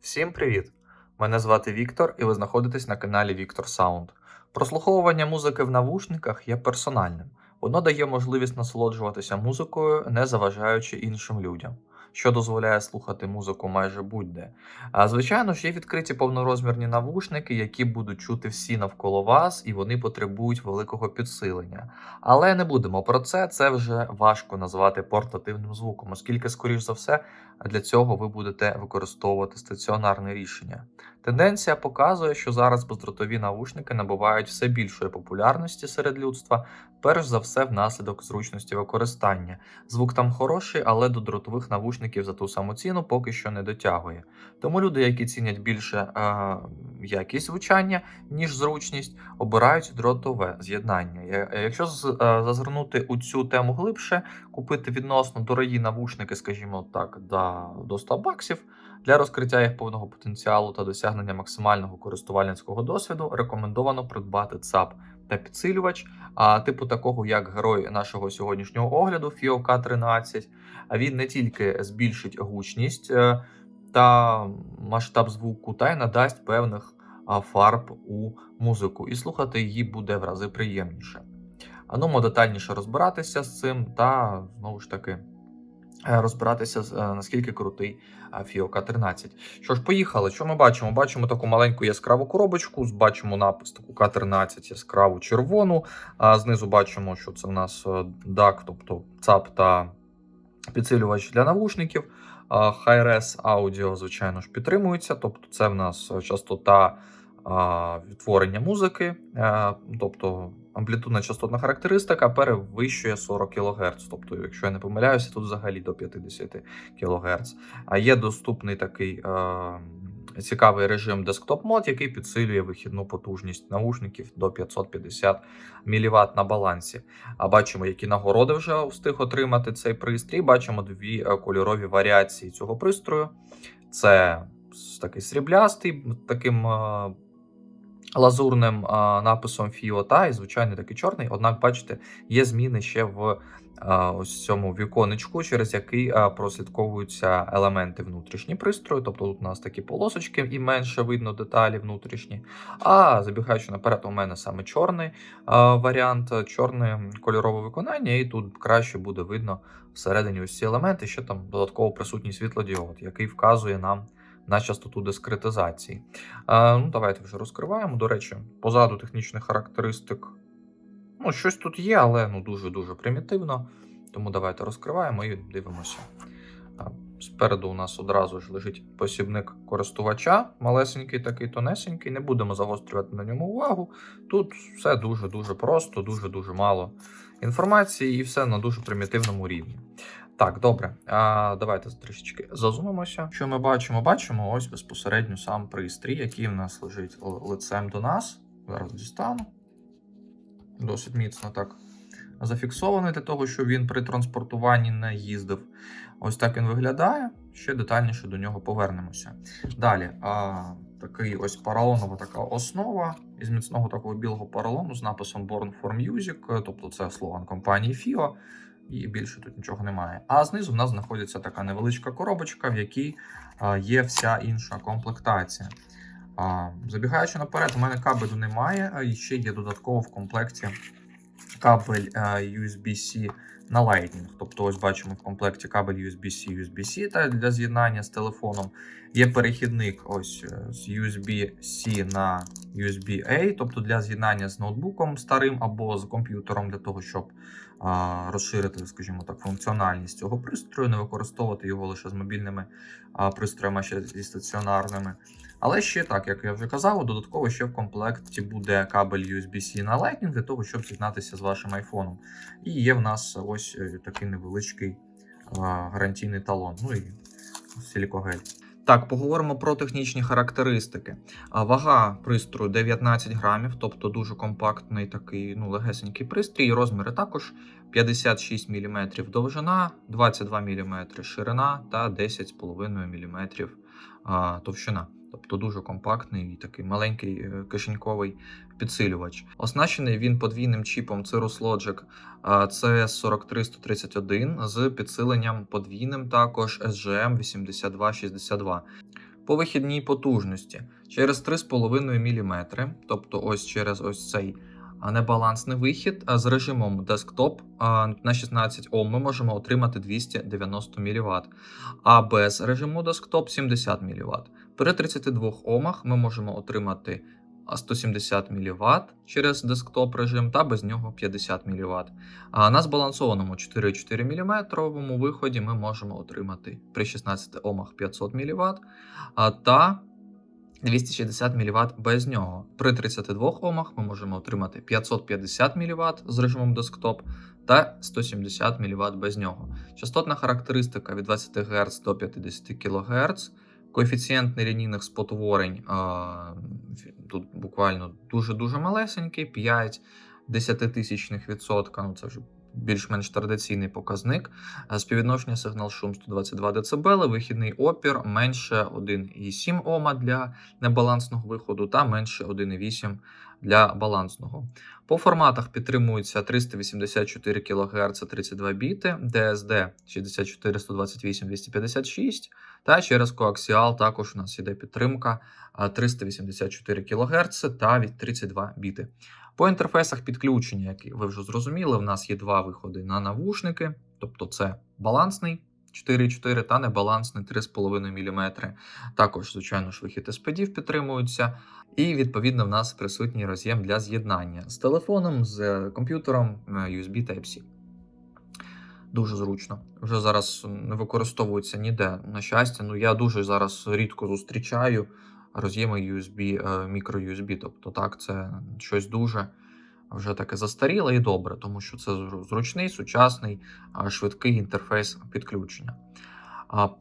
Всім привіт! Мене звати Віктор, і ви знаходитесь на каналі Віктор Саунд. Прослуховування музики в навушниках є персональним. Воно дає можливість насолоджуватися музикою, не заважаючи іншим людям, що дозволяє слухати музику майже будь-де. А звичайно ж, є відкриті повнорозмірні навушники, які будуть чути всі навколо вас, і вони потребують великого підсилення. Але не будемо про це. Це вже важко назвати портативним звуком, оскільки, скоріш за все, для цього ви будете використовувати стаціонарне рішення. Тенденція показує, що зараз бездротові навушники набувають все більшої популярності серед людства, перш за все внаслідок зручності використання. Звук там хороший, але до дротових навушників за ту саму ціну поки що не дотягує. Тому люди, які цінять більше е, якість звучання, ніж зручність, обирають дротове з'єднання. Якщо е, зазирнути у цю тему глибше, купити відносно дорогі навушники, скажімо так, до 100 баксів. Для розкриття їх повного потенціалу та досягнення максимального користувальницького досвіду рекомендовано придбати ЦАП та підсилювач, а типу такого, як герой нашого сьогоднішнього огляду FIO K13. А він не тільки збільшить гучність е, та масштаб звуку, та й надасть певних фарб у музику, і слухати її буде в рази приємніше. А ну, детальніше розбиратися з цим та знову ж таки розбиратися, е, наскільки крутий Fio K13. Що ж, поїхали. Що ми бачимо? Бачимо таку маленьку яскраву коробочку, бачимо напис таку K13 яскраву червону. А знизу бачимо, що це в нас е, DAC, тобто ЦАП та підсилювач для навушників. Hi-Res аудіо, звичайно ж, підтримується, тобто це в нас е, частота відтворення музики, тобто амплітудна частотна характеристика перевищує 40 кГц. Тобто, якщо я не помиляюся, тут взагалі до 50 кГц. А є доступний такий цікавий режим Desktop Mode, який підсилює вихідну потужність наушників до 550 мВт на балансі. А бачимо, які нагороди вже встиг отримати цей пристрій. Бачимо дві е, кольорові варіації цього пристрою. Це такий сріблястий, таким е, лазурним написом FIO, та і звичайний такий чорний. Однак, бачите, є зміни ще в ось цьому віконечку, через який прослідковуються елементи внутрішні пристрою. Тобто тут у нас такі полосочки і менше видно деталі внутрішні. А забігаючи наперед, у мене саме чорний варіант, чорне кольорове виконання, і тут краще буде видно всередині ці елементи, що там додатково присутній світлодіод, який вказує нам на частоту дискретизації. Е, ну, давайте вже розкриваємо. До речі, позаду технічних характеристик. Ну, щось тут є, але ну дуже-дуже примітивно. Тому давайте розкриваємо і дивимося. Спереду у нас одразу ж лежить посібник користувача, малесенький такий тонесенький. Не будемо загострювати на ньому увагу. Тут все дуже-дуже просто, дуже-дуже мало інформації і все на дуже примітивному рівні. Так, добре. А, давайте трішечки зазумимося. Що ми бачимо? Бачимо ось безпосередньо сам пристрій, який в нас лежить лицем до нас. Зараз дістану. Досить міцно так зафіксований для того, щоб він при транспортуванні не їздив. Ось так він виглядає. Ще детальніше до нього повернемося. Далі, а, такий ось поролонова така основа із міцного такого білого поролону з написом Born for Music, тобто це слоган компанії FIO, і більше тут нічого немає. А знизу в нас знаходиться така невеличка коробочка, в якій є вся інша комплектація. Забігаючи наперед, у мене кабелю немає, і ще є додатково в комплекті кабель е, USB-C на Lightning. Тобто, ось бачимо в комплекті кабель USB-C, USB-C та для з'єднання з телефоном. Є перехідник ось е, з USB-C на USB-A, тобто для з'єднання з ноутбуком старим або з комп'ютером для того, щоб розширити, скажімо так, функціональність цього пристрою, не використовувати його лише з мобільними пристроями, а ще зі стаціонарними. Але ще так, як я вже казав, додатково ще в комплекті буде кабель USB-C на Lightning для того, щоб з'єднатися з вашим айфоном. І є в нас ось е, такий невеличкий гарантійний талон. Ну і силікогель. Так, поговоримо про технічні характеристики. Вага пристрою 19 грамів, тобто дуже компактний такий ну, легесенький пристрій. Розміри також 56 мм довжина, 22 мм ширина та 10,5 мм товщина. Тобто дуже компактний і такий маленький е, кишеньковий підсилювач. Оснащений він подвійним чіпом Cirrus Logic а, CS43131 з підсиленням подвійним також SGM8262. По вихідній потужності через 3,5 мм, тобто ось через ось цей небалансний вихід з режимом десктоп на 16 Ом ми можемо отримати 290 мВт, а без режиму десктоп 70 мВт. При 32 Омах ми можемо отримати 170 мВт через десктоп режим та без нього 50 мВт. А на збалансованому 4,4 мм виході ми можемо отримати при 16 Омах 500 мВт та 260 мВт без нього. При 32 Омах ми можемо отримати 550 мВт з режимом десктоп та 170 мВт без нього. Частотна характеристика від 20 Гц до 50 кГц. Коефіцієнт нелінійних спотворень а, тут буквально дуже-дуже малесенький, 5 десятитисячних відсотка. Ну це вже більш-менш традиційний показник. Співвідношення сигнал шум 122 дБ, вихідний опір менше 1,7 Ома для небалансного виходу та менше 1,8 для балансного. По форматах підтримується 384 кГц 32 біти, DSD 64 128 256 та через коаксіал також у нас іде підтримка 384 кГц та від 32 біти. По інтерфейсах підключення, які ви вже зрозуміли, в нас є два виходи на навушники, тобто це балансний 4,4 та небалансний 3,5 мм. Також, звичайно ж, вихід SPD підтримуються. І відповідно в нас присутній роз'єм для з'єднання з телефоном, з комп'ютером е, USB Type-C. Дуже зручно. Вже зараз не використовується ніде. На щастя, ну я дуже зараз рідко зустрічаю роз'єми USB, е, мікро-USB. Тобто, так, це щось дуже вже таке застаріле і добре, тому що це зручний, сучасний, швидкий інтерфейс підключення.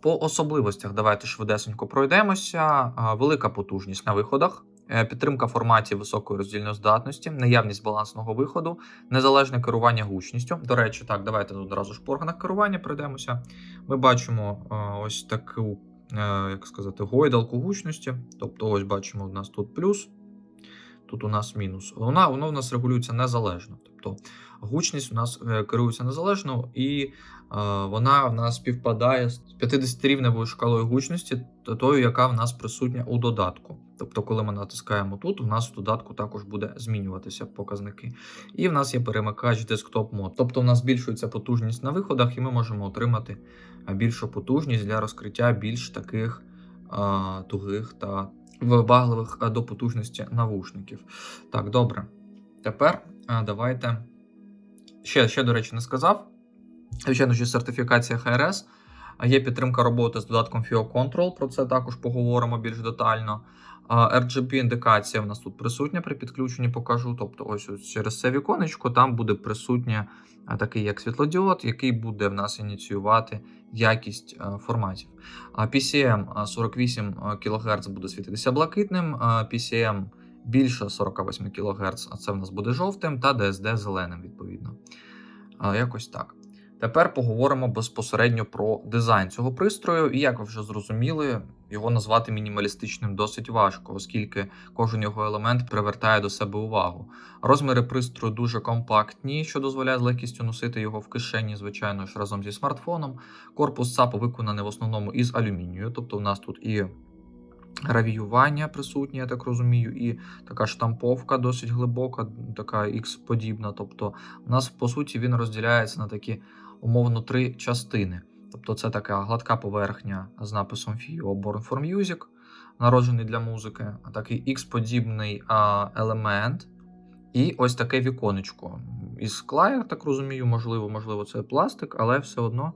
По особливостях давайте швидесенько пройдемося. Велика потужність на виходах, підтримка форматів високої роздільної здатності, наявність балансного виходу, незалежне керування гучністю. До речі, так, давайте одразу ж по органах керування пройдемося. Ми бачимо ось таку, е, як сказати, гойдалку гучності. Тобто, ось бачимо, у нас тут плюс, тут у нас мінус. Вона, воно в нас регулюється незалежно. Тобто гучність у нас е, керується незалежно, і е, вона в нас співпадає з 50-рівневою шкалою гучності, тою, яка в нас присутня у додатку. Тобто, коли ми натискаємо тут, у нас в додатку також буде змінюватися показники. І в нас є перемикач десктоп мод. Тобто, в нас збільшується потужність на виходах, і ми можемо отримати е, більшу потужність для розкриття більш таких е, тугих та вибагливих е, до потужності навушників. Так, добре. Тепер е, давайте. Ще, ще, до речі, не сказав. Звичайно, що сертифікація HRS. Є підтримка роботи з додатком FIO Control, про це також поговоримо більш детально. RGB-індикація в нас тут присутня при підключенні, покажу. Тобто, ось, через це віконечко там буде присутня такий як світлодіод, який буде в нас ініціювати якість форматів. А, PCM 48 кГц буде світитися блакитним, а, PCM більше 48 кГц, а це в нас буде жовтим, та DSD зеленим, відповідно. Якось так. Тепер поговоримо безпосередньо про дизайн цього пристрою. І як ви вже зрозуміли, його назвати мінімалістичним досить важко, оскільки кожен його елемент привертає до себе увагу. Розміри пристрою дуже компактні, що дозволяє з легкістю носити його в кишені, звичайно ж, разом зі смартфоном. Корпус ЦАПу виконаний в основному із алюмінію, тобто у нас тут і гравіювання присутнє, я так розумію, і така штамповка досить глибока, така X-подібна. Тобто, у нас по суті він розділяється на такі умовно три частини. Тобто, це така гладка поверхня з написом FIO Born for Music, народжений для музики, такий X-подібний елемент. І ось таке віконечко. Із скла, я так розумію, можливо, можливо, це пластик, але все одно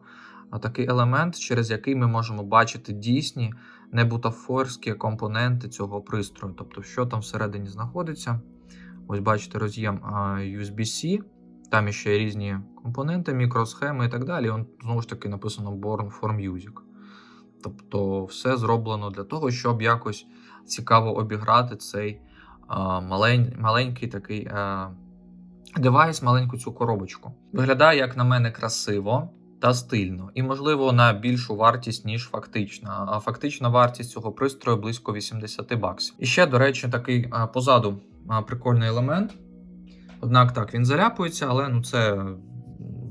такий елемент, через який ми можемо бачити дійсні небутафорські компоненти цього пристрою. Тобто, що там всередині знаходиться. Ось бачите, роз'єм USB-C, там ще є різні компоненти, мікросхеми і так далі. Он, знову ж таки написано Born for Music. Тобто, все зроблено для того, щоб якось цікаво обіграти цей а, малень, маленький такий а, девайс, маленьку цю коробочку. Виглядає, як на мене, красиво та стильно, і, можливо, на більшу вартість, ніж фактична. А фактична вартість цього пристрою близько 80 баксів. І ще, до речі, такий позаду прикольний елемент. Однак так, він заляпується, але ну це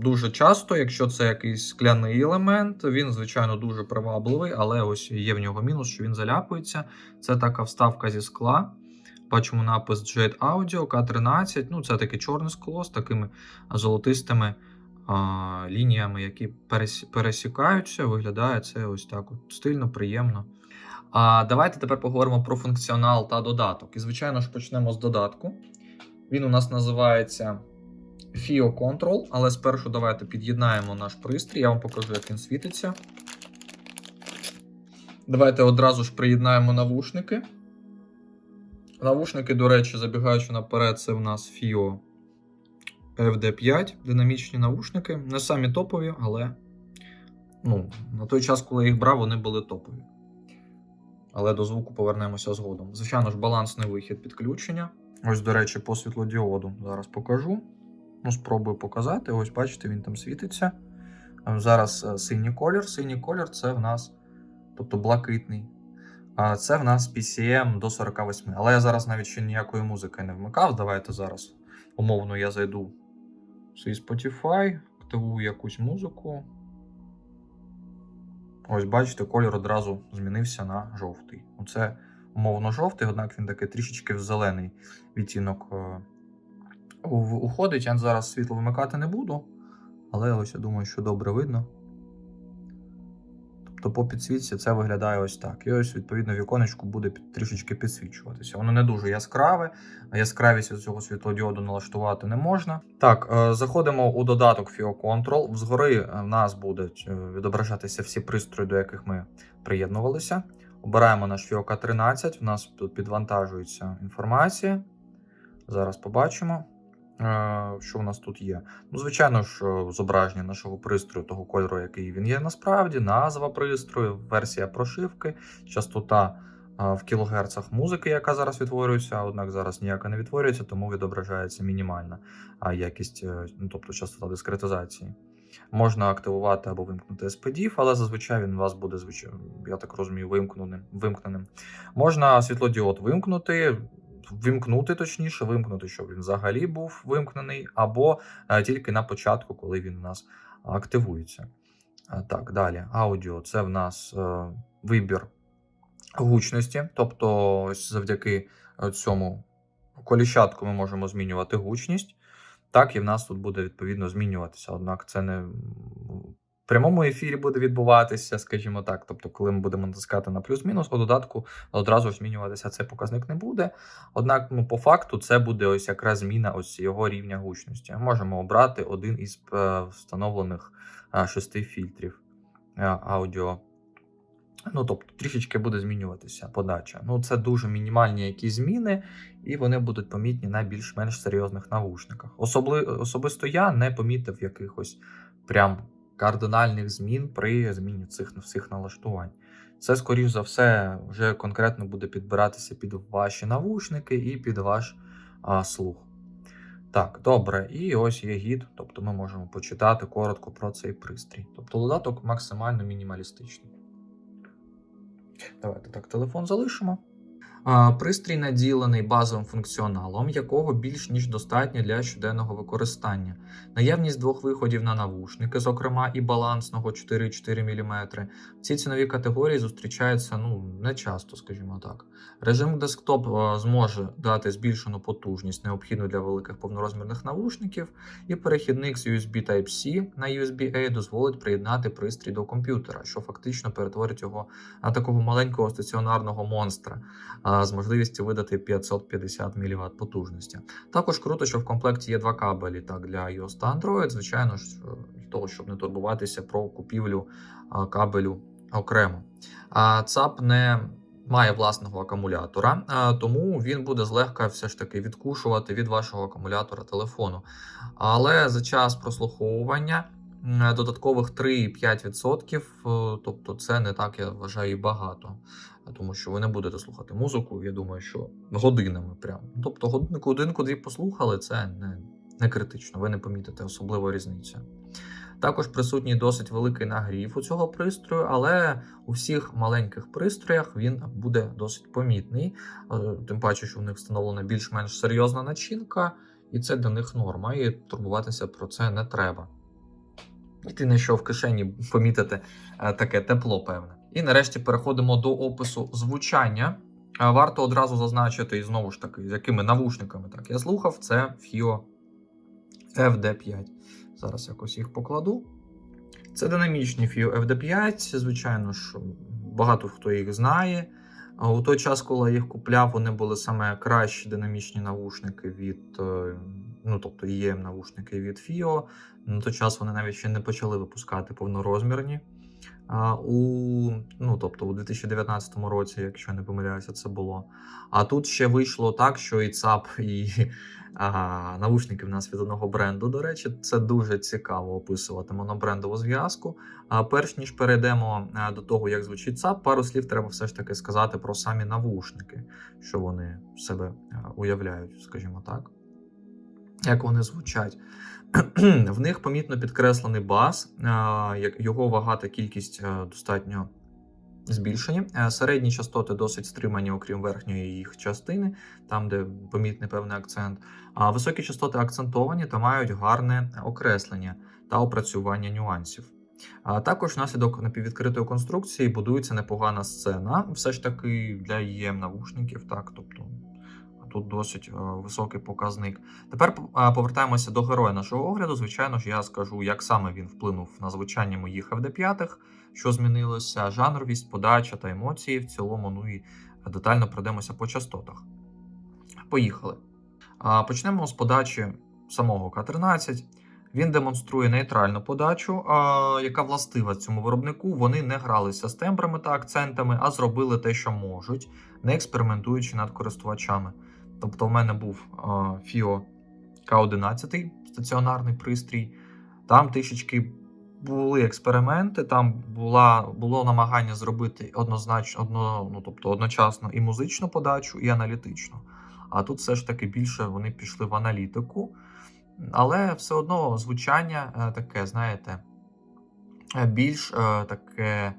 дуже часто, якщо це якийсь скляний елемент, він, звичайно, дуже привабливий, але ось є в нього мінус, що він заляпується. Це така вставка зі скла. Бачимо напис Jet Audio K13. Ну, це таке чорне скло з такими золотистими а, лініями, які пересікаються. Виглядає це ось так от стильно, приємно. А давайте тепер поговоримо про функціонал та додаток. І, звичайно ж, почнемо з додатку. Він у нас називається FIO Control, але спершу давайте під'єднаємо наш пристрій. Я вам покажу, як він світиться. Давайте одразу ж приєднаємо навушники. Навушники, до речі, забігаючи наперед, це в нас FIO FD5, динамічні навушники. Не самі топові, але ну, на той час, коли я їх брав, вони були топові. Але до звуку повернемося згодом. Звичайно ж, балансний вихід підключення. Ось, до речі, по світлодіоду зараз покажу. Ну, спробую показати. Ось, бачите, він там світиться. Ем, Зараз е, синій колір. Синій колір це в нас, тобто блакитний. Це в нас PCM до 48. Але я зараз навіть ще ніякої музики не вмикав. Давайте зараз умовно я зайду в свій Spotify, активую якусь музику. Ось бачите, колір одразу змінився на жовтий. Оце умовно жовтий, однак він такий трішечки в зелений відтінок е, уходить. Я зараз світло вимикати не буду, але ось я думаю, що добре видно. Тобто по підсвітці це виглядає ось так. І ось, відповідно, віконечку буде трішечки підсвічуватися. Воно не дуже яскраве, а яскравість цього світлодіоду налаштувати не можна. Так, е, заходимо у додаток FIO Control. Згори е, в нас будуть е, відображатися всі пристрої, до яких ми приєднувалися. Обираємо наш FIO K13. У нас тут підвантажується інформація. Зараз побачимо, е, що у нас тут є. Ну, звичайно ж, е, зображення нашого пристрою, того кольору, який він є насправді, назва пристрою, версія прошивки, частота е, в кілогерцах музики, яка зараз відтворюється, однак зараз ніяка не відтворюється, тому відображається мінімальна якість, ну, тобто частота дискретизації. Можна активувати або вимкнути SPDIF, але зазвичай він у вас буде, я так розумію, вимкненим. вимкненим. Можна світлодіод вимкнути, вимкнути точніше, вимкнути, щоб він взагалі був вимкнений, або е, тільки на початку, коли він у нас активується. Е, Так, далі. Аудіо це в нас е, вибір гучності, тобто завдяки цьому коліщатку ми можемо змінювати гучність. Так, і в нас тут буде відповідно змінюватися. Однак це не в прямому ефірі буде відбуватися, скажімо так. Тобто, коли ми будемо натискати на плюс-мінус, у додатку одразу змінюватися цей показник не буде. Однак, ну, по факту, це буде ось якраз зміна ось його рівня гучності. Можемо обрати один із е, встановлених е, шести фільтрів е, аудіо. Ну, тобто, трішечки буде змінюватися подача. Ну, це дуже мінімальні якісь зміни, і вони будуть помітні на більш-менш серйозних навушниках. Особли... Особисто я не помітив якихось прям кардинальних змін при зміні цих всіх налаштувань. Це, скоріш за все, вже конкретно буде підбиратися під ваші навушники і під ваш а, слух. Так, добре, і ось є гід, тобто ми можемо почитати коротко про цей пристрій. Тобто додаток максимально мінімалістичний. Давайте так, телефон залишимо. Пристрій наділений базовим функціоналом, якого більш ніж достатньо для щоденного використання. Наявність двох виходів на навушники, зокрема і балансного 4,4 мм. В цій ціновій категорії зустрічаються ну, не часто, скажімо так. Режим десктоп зможе дати збільшену потужність, необхідну для великих повнорозмірних навушників, і перехідник з USB Type-C на USB-A дозволить приєднати пристрій до комп'ютера, що фактично перетворить його на такого маленького стаціонарного монстра з можливістю видати 550 мВт потужності. Також круто, що в комплекті є два кабелі так для iOS та Android, звичайно ж, е, для того, щоб не турбуватися про купівлю кабелю окремо. ЦАП не має власного акумулятора, тому він буде злегка все ж таки відкушувати від вашого акумулятора телефону. Але за час прослуховування додаткових 3-5%, е, тобто це не так, я вважаю, багато. Тому що ви не будете слухати музику, я думаю, що годинами прямо. Тобто годинку годинку-дві послухали, це не, не критично, ви не помітите особливо різницю. Також присутній досить великий нагрів у цього пристрою, але у всіх маленьких пристроях він буде досить помітний, е, тим паче, що в них встановлена більш-менш серйозна начинка, і це для них норма, і турбуватися про це не треба. І ти знайшов в кишені помітити е, таке тепло, певне. І нарешті переходимо до опису звучання. Е, Варто одразу зазначити, і знову ж таки, з якими навушниками так я слухав, це FIO FD5. Зараз якось їх покладу. Це динамічні FIO FD5, звичайно ж, багато хто їх знає. У той час, коли я їх купляв, вони були саме кращі динамічні навушники від, е, ну тобто ем навушники від FIO. На той час вони навіть ще не почали випускати повнорозмірні. У, ну, тобто у 2019 році, якщо не помиляюся, це було. А тут ще вийшло так, що і ЦАП, і а, навушники в нас від одного бренду. До речі, це дуже цікаво описувати монобрендову зв'язку. А перш ніж перейдемо до того, як звучить ЦАП, пару слів треба все ж таки сказати про самі навушники, що вони себе уявляють, скажімо так. Як вони звучать. В них помітно підкреслений бас, його вага та кількість достатньо збільшені. Е, Середні частоти досить стримані, окрім верхньої їх частини, там, де помітний певний акцент. А високі частоти акцентовані та мають гарне окреслення та опрацювання нюансів. А також внаслідок напіввідкритої конструкції будується непогана сцена, все ж таки для ем навушників, так, тобто тут досить е, високий показник. Тепер е, повертаємося до героя нашого огляду. Звичайно ж, я скажу, як саме він вплинув на звучання моїх FD5, що змінилося, жанровість, подача та емоції в цілому. Ну і детально пройдемося по частотах. Поїхали. Почнемо з подачі самого К13. Він демонструє нейтральну подачу, яка властива цьому виробнику. Вони не гралися з тембрами та акцентами, а зробили те, що можуть, не експериментуючи над користувачами. Тобто, в мене був FIO К11 стаціонарний пристрій. Там трішечки були експерименти, там була, було намагання зробити однозначно, одно, ну, тобто одночасно і музичну подачу, і аналітичну. А тут все ж таки більше вони пішли в аналітику. Але все одно звучання е, таке, знаєте, е, більш е, таке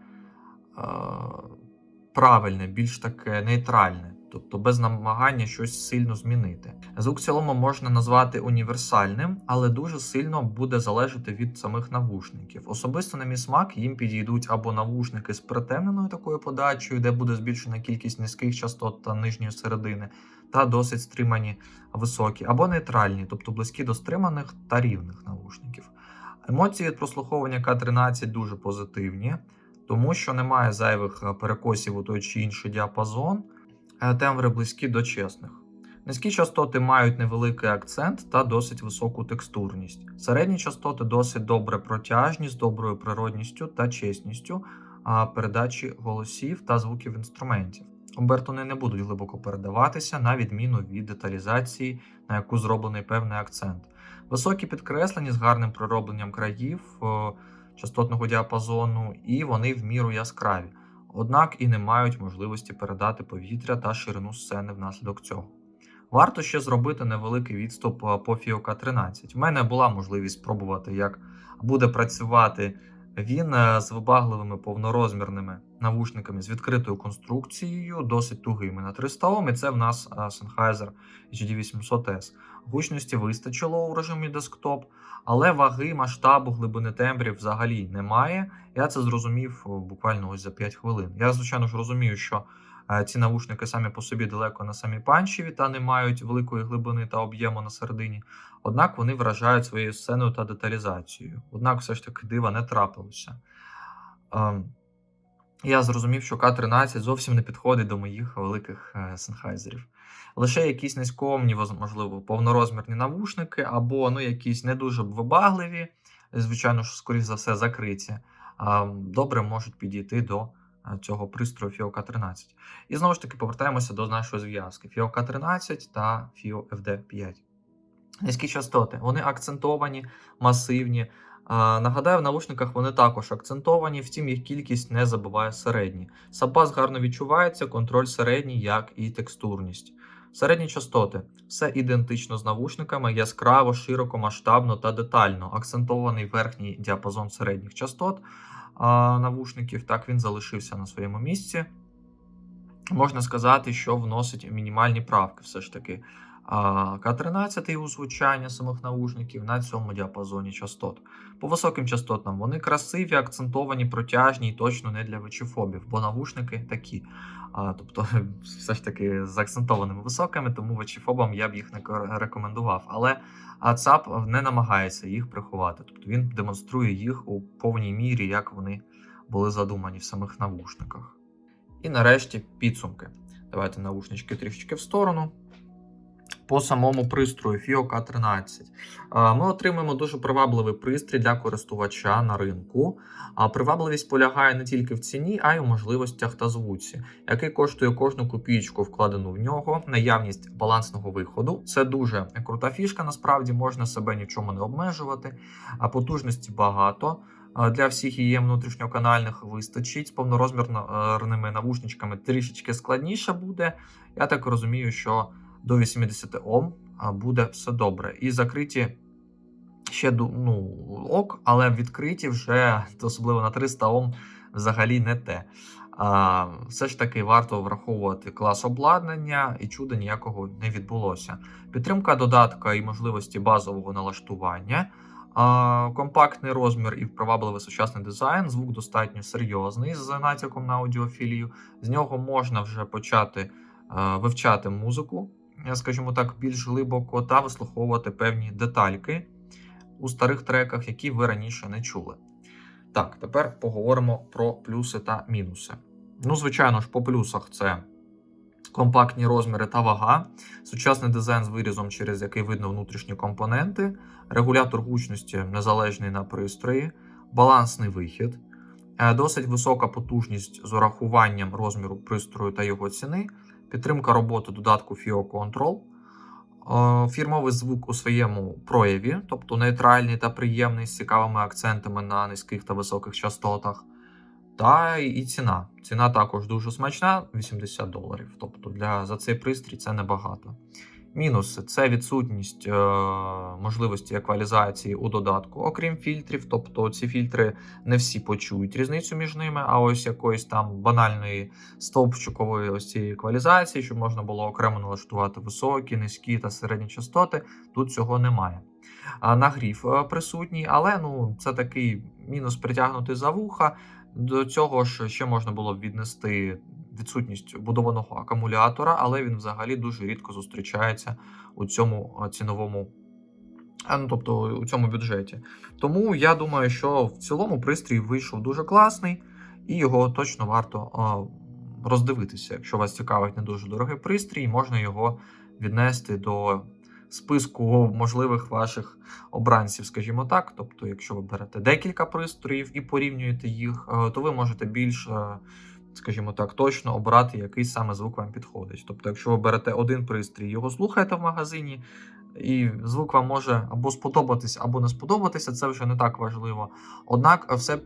правильне, більш таке нейтральне, тобто без намагання щось сильно змінити. Звук в цілому можна назвати універсальним, але дуже сильно буде залежати від самих навушників. Особисто на мій смак їм підійдуть або навушники з притемненою такою подачею, де буде збільшена кількість низьких частот та нижньої середини, та досить стримані високі, або нейтральні, тобто близькі до стриманих та рівних навушників. Емоції від прослуховування К13 дуже позитивні, тому що немає зайвих е, перекосів у той чи інший діапазон, тембри близькі до чесних. Низькі частоти мають невеликий акцент та досить високу текстурність. Середні частоти досить добре протяжні, з доброю природністю та чесністю передачі голосів та звуків інструментів. Обертони не будуть глибоко передаватися, на відміну від деталізації, на яку зроблений певний акцент. Високі підкреслені з гарним проробленням країв частотного діапазону, і вони в міру яскраві, однак і не мають можливості передати повітря та ширину сцени внаслідок цього. Варто ще зробити невеликий відступ по Фіока 13. У мене була можливість спробувати, як буде працювати він е, з вибагливими повнорозмірними навушниками з відкритою конструкцією, досить тугими на 300 Ом, і це в нас е, Sennheiser HD800S. Гучності вистачило у режимі десктоп, але ваги, масштабу, глибини тембрів взагалі немає. Я це зрозумів буквально ось за 5 хвилин. Я, звичайно ж, розумію, що е, ці навушники самі по собі далеко не самі панчеві та не мають великої глибини та об'єму на середині. Однак вони вражають своєю сценою та деталізацією. Однак все ж таки дива не трапилося. Ем, я зрозумів, що К-13 зовсім не підходить до моїх великих сенхайзерів. Лише якісь низькоомні, воз- можливо, повнорозмірні навушники, або ну, якісь не дуже вибагливі, звичайно ж, скоріш за все, закриті, добре можуть підійти до е, цього пристрою FIO K13. І знову ж таки повертаємося до нашої зв'язки: FIO K13 та FIO FD5. Низькі частоти, вони акцентовані, масивні. А, нагадаю, в навушниках вони також акцентовані, втім їх кількість не забуває середні. Сабас гарно відчувається, контроль середній, як і текстурність. Середні частоти все ідентично з навушниками, яскраво, широко, масштабно та детально. Акцентований верхній діапазон середніх частот а, навушників. Так він залишився на своєму місці. Можна сказати, що вносить мінімальні правки все ж таки К13 у звучання самих наушників на цьому діапазоні частот. По високим частотам вони красиві, акцентовані, протяжні і точно не для вечіфобів, бо навушники такі. А, тобто, все ж таки з акцентованими високими, тому вечіфобам я б їх не рекомендував. Але ЦАП не намагається їх приховати. Тобто він демонструє їх у повній мірі, як вони були задумані в самих навушниках. І нарешті підсумки. Давайте наушнички трішечки в сторону. По самому пристрою FIO K13 ми отримуємо дуже привабливий пристрій для користувача на ринку. Привабливість полягає не тільки в ціні, а й у можливостях та звуці, який коштує кожну копійку вкладену в нього, наявність балансного виходу. Це дуже крута фішка. Насправді можна себе ні в чому не обмежувати, а потужності багато. Для всіх її внутрішньоканальних вистачить з повнорозмірними навушничками трішечки складніше буде. Я так розумію, що до 80 Ом буде все добре. І закриті ще ну, ок, але відкриті вже особливо на 300 Ом взагалі не те. А, все ж таки варто враховувати клас обладнання, і чуда ніякого не відбулося. Підтримка додатка і можливості базового налаштування. А, компактний розмір і привабливий сучасний дизайн. Звук достатньо серйозний з натяком на аудіофілію. З нього можна вже почати е, вивчати музику, скажімо так, більш глибоко, та вислуховувати певні детальки у старих треках, які ви раніше не чули. Так, тепер поговоримо про плюси та мінуси. Ну, звичайно ж, по плюсах це компактні розміри та вага, сучасний дизайн з вирізом, через який видно внутрішні компоненти, регулятор гучності незалежний на пристрої, балансний вихід, е, досить висока потужність з урахуванням розміру пристрою та його ціни, підтримка роботи додатку FIO Control, е, фірмовий звук у своєму прояві, тобто нейтральний та приємний з цікавими акцентами на низьких та високих частотах. Та і ціна. Ціна також дуже смачна 80 доларів. Тобто для, за цей пристрій це небагато. Мінуси це відсутність е, можливості еквалізації у додатку, окрім фільтрів. Тобто ці фільтри не всі почують різницю між ними, а ось якоїсь там банальної стовпчикової ось цієї еквалізації, щоб можна було окремо налаштувати високі, низькі та середні частоти. Тут цього немає. Нагрів е, присутній, але ну це такий мінус притягнутий за вуха. До цього ж ще можна було б віднести відсутність будованого акумулятора, але він взагалі дуже рідко зустрічається у цьому ціновому, ну, тобто у цьому бюджеті. Тому я думаю, що в цілому пристрій вийшов дуже класний, і його точно варто а, роздивитися. Якщо вас цікавить не дуже дорогий пристрій, можна його віднести до списку можливих ваших обранців, скажімо так. Тобто, якщо ви берете декілька пристроїв і порівнюєте їх, е, то ви можете більш, е, скажімо так, точно обрати, який саме звук вам підходить. Тобто, якщо ви берете один пристрій, його слухаєте в магазині, і звук вам може або сподобатись, або не сподобатися, це вже не так важливо. Однак все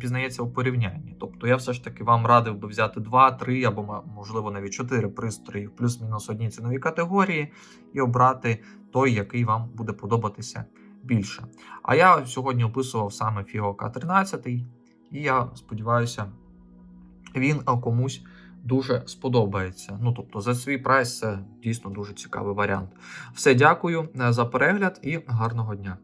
пізнається у порівнянні. Тобто я все ж таки вам радив би взяти 2, 3 або можливо навіть 4 пристрої плюс-мінус одній ціновій категорії і обрати той, який вам буде подобатися більше. А я сьогодні описував саме FIO K13, і я сподіваюся, він комусь дуже сподобається. Ну тобто, за свій прайс це дійсно дуже цікавий варіант. Все, дякую е, за перегляд і гарного дня.